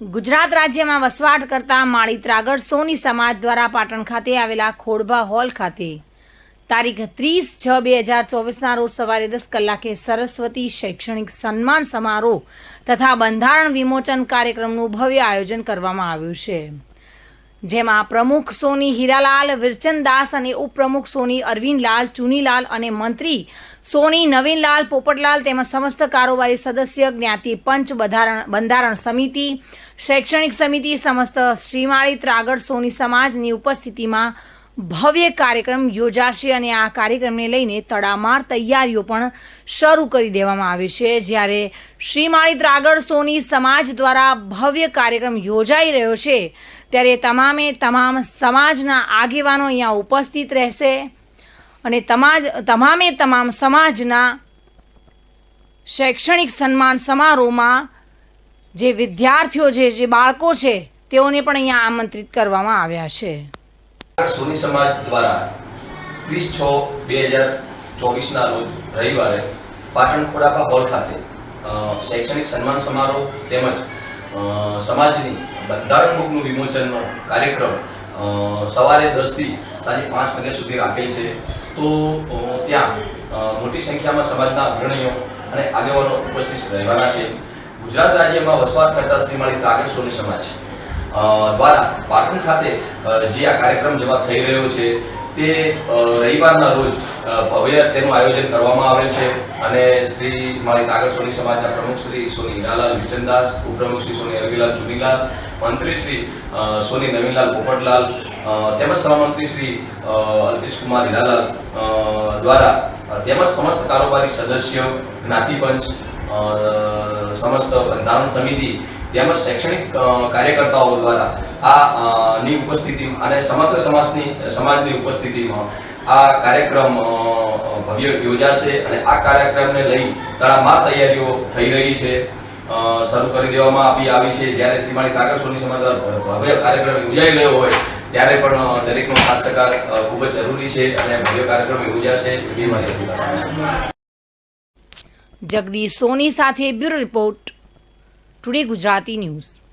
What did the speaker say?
ગુજરાત રાજ્યમાં વસવાટ કરતા માળી ત્રાગડ સોની સમાજ દ્વારા પાટણ ખાતે આવેલા ખોડભા હોલ ખાતે તારીખ ત્રીસ છ બે હજાર ચોવીસના રોજ સવારે દસ કલાકે સરસ્વતી શૈક્ષણિક સન્માન સમારોહ તથા બંધારણ વિમોચન કાર્યક્રમનું ભવ્ય આયોજન કરવામાં આવ્યું છે. જેમાં પ્રમુખ સોની હીરાલાલ વિરચનદાસ અને ઉપપ્રમુખ સોની અરવિંદલાલ, ચુનીલાલ અને મંત્રી સોની નવીનલાલ પોપટલાલ તેમજ સમસ્ત કારોબારી સદસ્ય જ્ઞાતિ પંચ બંધારણ સમિતિ, શૈક્ષણિક સમિતિ, સમસ્ત શ્રીમાળી ત્રાગડ સોની સમાજની ઉપસ્થિતિમાં ભવ્ય કાર્યક્રમ યોજાશે અને આ કાર્યક્રમને લઈને તડામાર તૈયારીઓ પણ શરૂ કરી દેવામાં આવી છે. જ્યારે શ્રીમાળી ત્રાગડ સોની સમાજ દ્વારા ભવ્ય કાર્યક્રમ યોજાઈ રહ્યો છે, ત્યારે તમામે તમામ સમાજના આગેવાનો અહીંયા ઉપસ્થિત રહેશે અને તમાજ, તમામે તમામ સમાજના શૈક્ષણિક સન્માન સમારોહમાં જે વિદ્યાર્થીઓ છે, જે બાળકો છે, તેઓને પણ અહીંયા આમંત્રિત કરવામાં આવ્યા છે. સોની સમાજ દ્વારા ત્રીસ છ બે હજાર ચોવીસના રોજ રવિવારે પાટણ ખોડાપા હોલ ખાતે શૈક્ષણિક સન્માન સમારોહ તેમજ સમાજની બંધારણ બુકનું વિમોચનનો કાર્યક્રમ સવારે દસથી સાંજે પાંચ વાગ્યા સુધી રાખેલ છે. તો ત્યાં મોટી સંખ્યામાં સમાજના અગ્રણીઓ અને આગેવાનો ઉપસ્થિત રહેવાના છે. ગુજરાત રાજ્યમાં વસવાટ કરતા શ્રીમાળી કાગળ સોની સમાજ. દ્વારા પાટણ ખાતે જે આ કાર્યક્રમ જેમાં થઈ રહ્યો છે, તે રવિવારના રોજ ભવ્ય તેનું આયોજન કરવામાં આવેલ છે. અને શ્રી મારી કાગળ સોની સમાજના પ્રમુખ શ્રી સોની હીરાલાલ, વિચનદાસ, ઉપપ્રમુખ શ્રી સોની રવિલાલ ચુનીલાલ, મંત્રી શ્રી સોની નવીનલાલ પોપટલાલ તેમજ સહમંત્રી શ્રી અલ્પેશ કુમાર હીરાલાલ દ્વારા તેમજ સમસ્ત કારોબારી સદસ્યો જ્ઞાતિપંચ સમસ્ત બંધારણ સમિતિ તેમજ શૈક્ષણિક કાર્યકર્તાઓ દ્વારા આ ની ઉપસ્થિતિ અને સમગ્ર સમાજની સમાજની ઉપસ્થિતિમાં આ કાર્યક્રમ ભવ્ય યોજાશે અને આ કાર્યક્રમને લઈ તડામાર તૈયારીઓ થઈ રહી છે. શરૂ કરી દેવામાં આવી આવી છે. જ્યારે શ્રીમાળી કાગળ સોની સમાજ ભવ્ય કાર્યક્રમ યોજાઈ રહ્યો હોય, ત્યારે પણ દરેકનો સાથ સહકાર ખૂબ જ જરૂરી છે અને ભવ્ય કાર્યક્રમ યોજાશે એવી મારી જગદીશ સોની સાથે bureau report today Gujarati news.